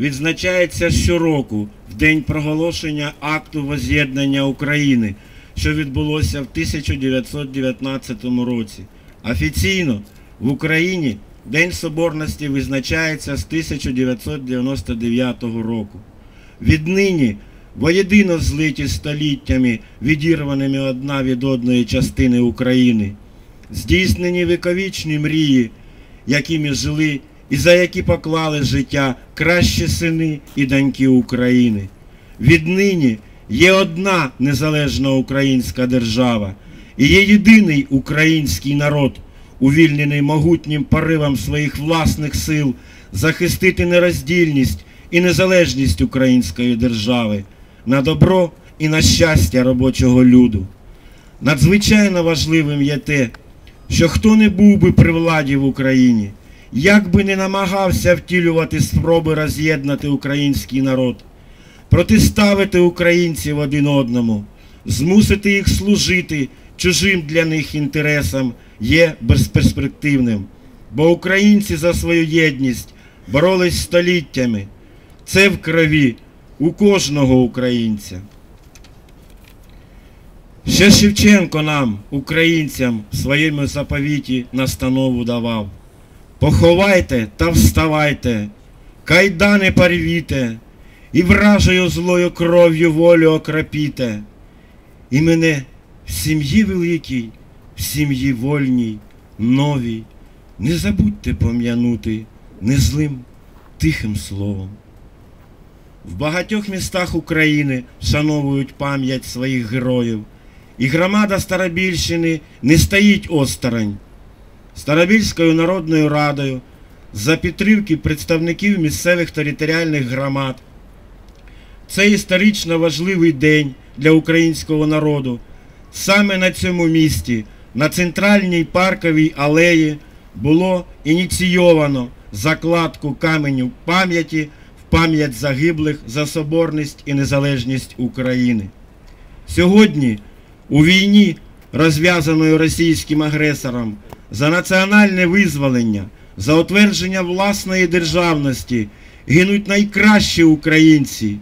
відзначається щороку в день проголошення акту воз'єднання України, що відбулося в 1919 році. Офіційно в Україні День Соборності визначається з 1999 року. Віднині воєдино злиті століттями, відірваними одна від одної частини України, здійснені віковічні мрії, якими жили і за які поклали життя кращі сини і доньки України. Віднині є одна незалежна українська держава і є єдиний український народ, увільнений могутнім поривом своїх власних сил захистити нероздільність і незалежність української держави на добро і на щастя робочого люду. Надзвичайно важливим є те, що хто не був би при владі в Україні, як би не намагався втілювати спроби роз'єднати український народ, протиставити українців один одному, змусити їх служити чужим для них інтересам є безперспективним, бо українці за свою єдність боролись століттями. Це в крові у кожного українця. Ще Шевченко нам, українцям, своєму заповіті настанову давав. Поховайте та вставайте, кайдани порвіте, і вражою злою кров'ю волю окропіте. І мене в сім'ї великій, в сім'ї вольній, новій, не забудьте пом'янути незлим тихим словом. В багатьох містах України вшановують пам'ять своїх героїв, і громада Старобільщини не стоїть осторонь. Старобільською народною радою за підтримки представників місцевих територіальних громад. Це історично важливий день для українського народу. Саме на цьому місці, на центральній парковій алеї, було ініційовано закладку каменю пам'яті в пам'ять загиблих за соборність і незалежність України. Сьогодні у війні, розв'язаною російським агресором, за національне визволення, за утвердження власної державності гинуть найкращі українці.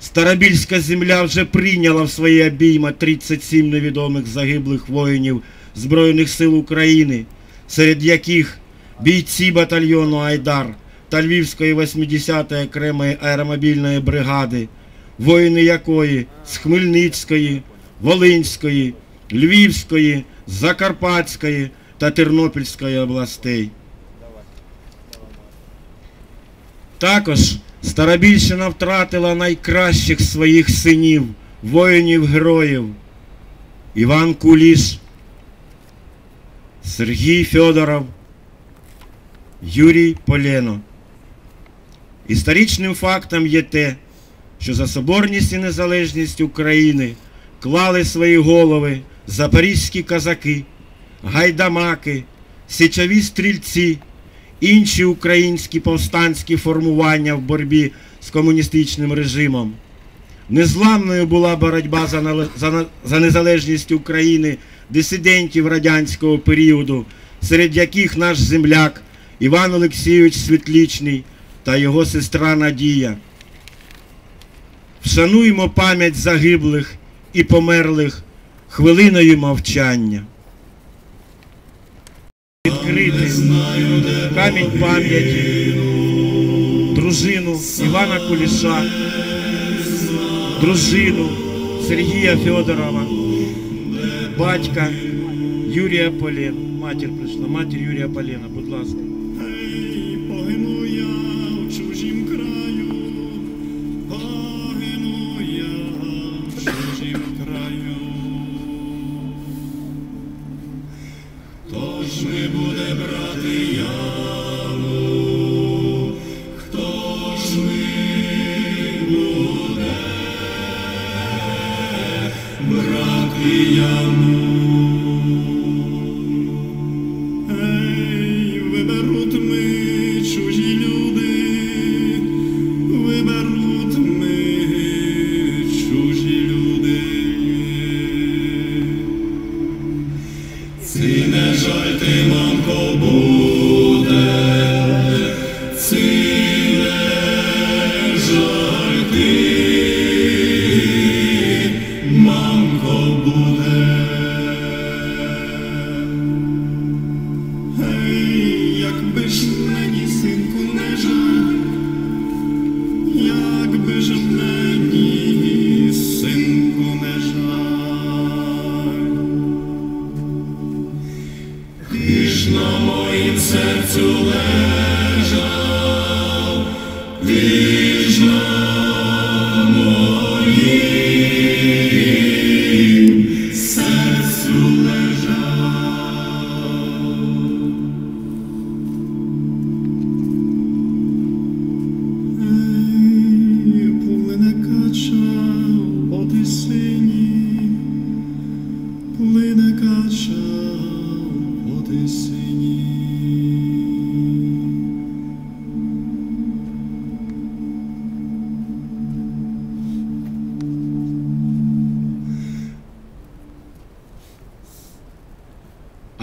Старобільська земля вже прийняла в свої обійма 37 невідомих загиблих воїнів Збройних сил України, серед яких бійці батальйону Айдар та Львівської 80-ї окремої аеромобільної бригади, воїни якої з Хмельницької, Волинської, Львівської, Закарпатської та Тернопільської областей. Також Старобільщина втратила найкращих своїх синів, воїнів-героїв Іван Куліш, Сергій Федоров, Юрій Полєно. Історичним фактом є те, що за соборність і незалежність України клали свої голови запорізькі козаки, гайдамаки, січові стрільці, інші українські повстанські формування в боротьбі з комуністичним режимом. Незламною була боротьба за незалежність України дисидентів радянського періоду, серед яких наш земляк Іван Олексійович Світлічний та його сестра Надія. Вшануємо пам'ять загиблих і померлих хвилиною мовчання. Відкрити камінь пам'яті дружину Івана Куліша, дружину Сергія Федорова, батька Юрія Полєна. Матір прийшла, матір Юрія Полєна, будь ласка. Ми буде брати яму?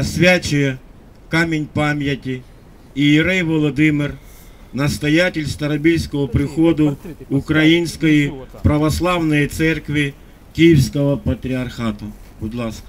Освячує камінь пам'яті Ієрей Володимир, настоятель Старобільського приходу Української православної церкви Київського патріархату. Будь ласка.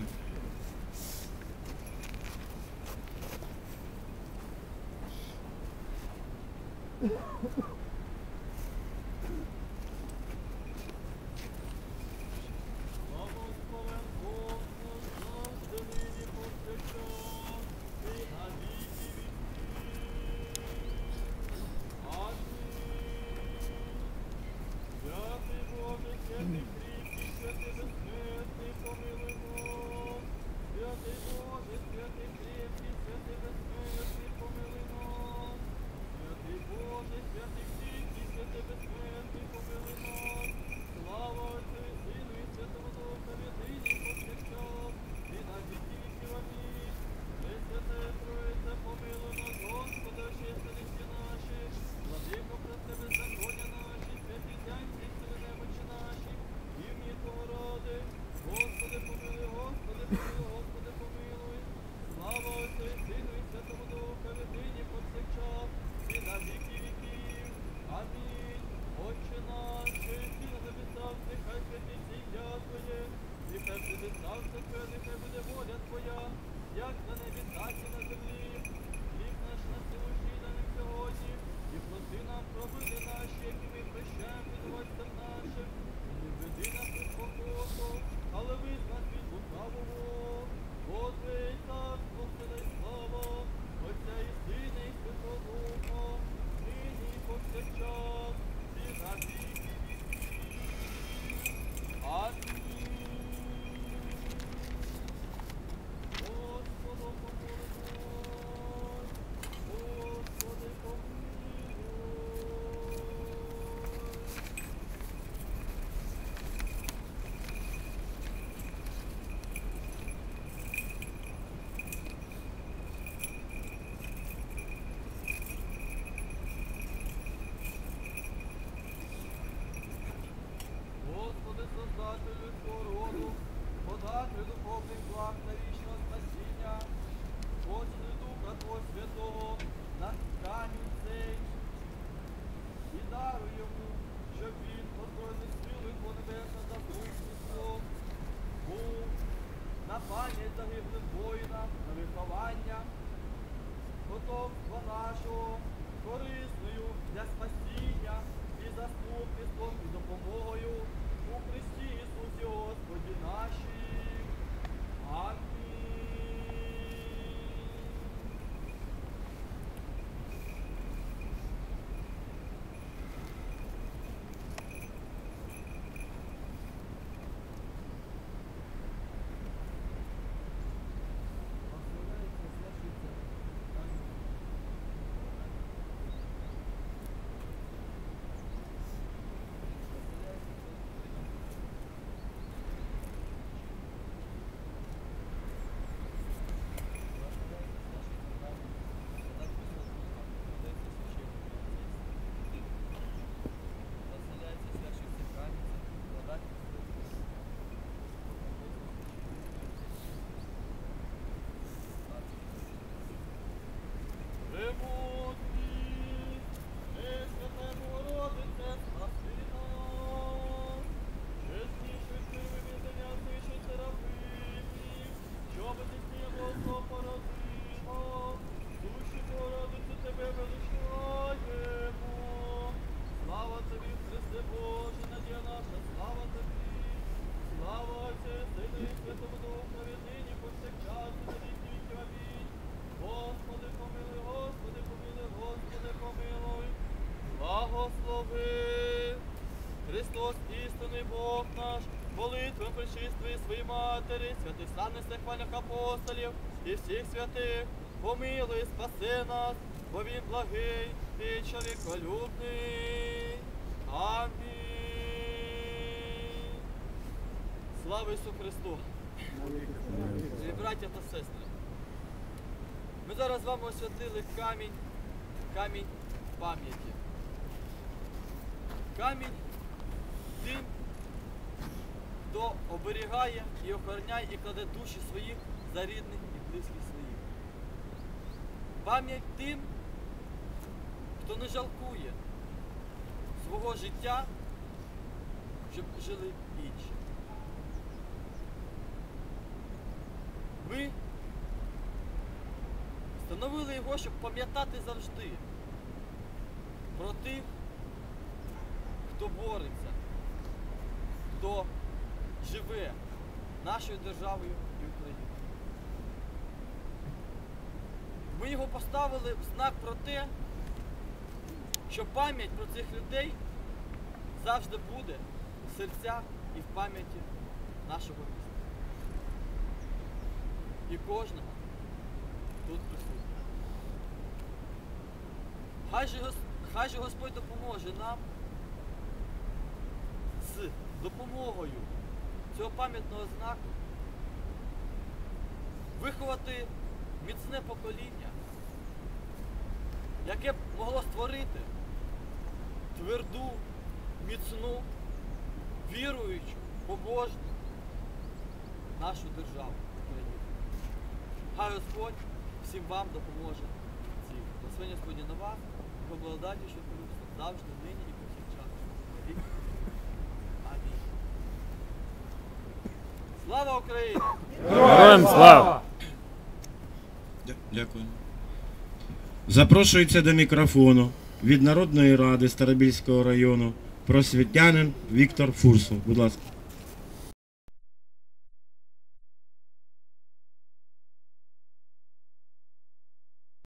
Духовних благ вічного спасіння, Господи, Духа Твого Святого, на камінь цей, і даруй йому, щоб він, озброєний силою по небесне заступництво, був на пам'ять загиблим воїнам, на виховання, потомства нашого, корисною для спасіння і заступництвом і допомогою у Христі Ісусі Господі нашим. Амінь. благослови. Христос, істинний Бог наш, молитвам причистої своїй матері, святих санних хвальних апостолів і всіх святих, помилуй, спаси нас, бо він благий і чоловіколюбний. Амінь. Слава Ісусу Христу! Дорогі браття та сестри! Ми зараз вам освятили камінь, камінь пам'яті. Камінь тим, хто оберігає і охороняє і кладе душі своїх за рідних і близьких своїх. Пам'ять тим, хто не жалкує свого життя, щоб жили інші. Ми встановили його, щоб пам'ятати завжди про тих, хто бореться, хто живе нашою державою і Україною. Ми його поставили в знак про те, що пам'ять про цих людей завжди буде в серцях і в пам'яті нашого міста. І кожного тут присутнього. Хай же, Господь допоможе нам з допомогою цього пам'ятного знаку виховати міцне покоління, яке б могло створити тверду, міцну, віруючу, побожну нашу державу. Хай Господь всім вам допоможе цій. Благословення Господні на вас, його благодаті, що завжди, нині і повсякчас. на віки. Амінь. Слава Україні! Героям слава! Дякую. Запрошується до мікрофону від Народної ради Старобільського району просвітянин Віктор Фурсов. Будь ласка.